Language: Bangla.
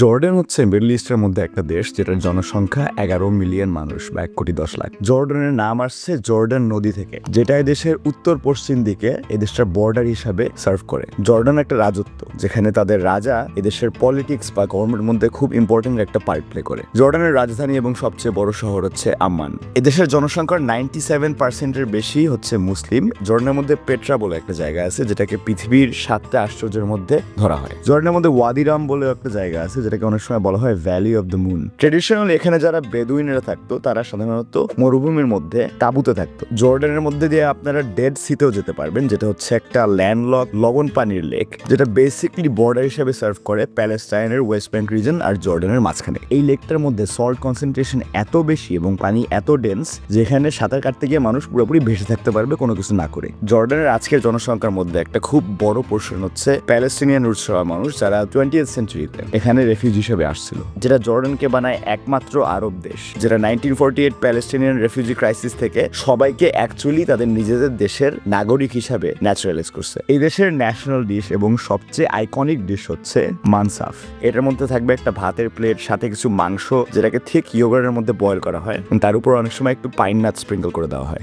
জর্ডান হচ্ছে মিডল ইস্টের মধ্যে একটা দেশ যেটার জনসংখ্যা এগারো মিলিয়ন মানুষ বা এক কোটি দশ লাখ। জর্ডানের নাম আসছে জর্ডান নদী থেকে, যেটা দেশের উত্তর পশ্চিম দিকে এদেশটার বর্ডার হিসাবে সার্ভ করে। জর্ডান একটা রাজত্ব, যেখানে তাদের রাজা এদেশের পলিটিক্স বা গভর্নমেন্টের মধ্যে খুব ইম্পর্টেন্ট একটা পার্ট প্লে করে। জর্ডানের রাজধানী এবং সবচেয়ে বড় শহর হচ্ছে আম্মান। এদেশের জনসংখ্যার নাইনটি সেভেন পার্সেন্টের বেশি হচ্ছে মুসলিম। জর্ডানের মধ্যে পেট্রা বলে একটা জায়গা আছে, যেটাকে পৃথিবীর সাতটা আশ্চর্যের মধ্যে ধরা হয়। জর্ডানের মধ্যে ওয়াদিরাম বলে একটা জায়গা আছে যেটাকে অনেক সময় বলা হয় valley of the moon traditional এখানে যারা বেদুইনেরা থাকতো, তারা সাধারণত মরুভূমির মধ্যে তাঁবুতে থাকতো। জর্ডানের মধ্যে দিয়ে আপনারা ডেড সিতেও যেতে পারবেন, যেটা হচ্ছে একটা ল্যান্ডলক লবণ পানির লেক যেটা বেসিকলি বর্ডার হিসেবে সার্ভ করে প্যালেস্টাইনের ওয়েস্ট ব্যাঙ্ক রিজন আর জর্ডানের মাঝখানে। এই লেকটার মধ্যে সল্ট কনসেন্ট্রেশন এত বেশি এবং পানি এত ডেন্স যেখানে সাঁতার কাটতে গিয়ে মানুষ পুরোপুরি ভেসে থাকতে পারবে কোনো কিছু না করে। জর্ডানের আজকের জনসংখ্যার মধ্যে একটা খুব বড় পোর্শন হচ্ছে প্যালেস্টিনিয়ান রুটস মানুষ, যারা টোয়েন্টি সেঞ্চুরিতে এখানে রেফিউজি হিসেবে আসছিল। যেটা জর্ডানকে বানায় একমাত্র আরব দেশ, যেটা nineteen forty eight Palestinian refugee crisis থেকে সবাইকে অ্যাকচুয়ালি তাদের নিজেদের দেশের নাগরিক হিসাবে ন্যাচারালাইজ করছে। এই দেশের ন্যাশনাল ডিশ এবং সবচেয়ে আইকনিক ডিশ হচ্ছে মানসাফ এটার মধ্যে থাকবে একটা ভাতের প্লেট সাথে কিছু মাংস, যেটাকে ঠিক ইয়োগারের মধ্যে বয়েল করা হয়। তার উপর অনেক সময় একটু পাইন নাট স্প্রিঙ্কল করে দেওয়া হয়।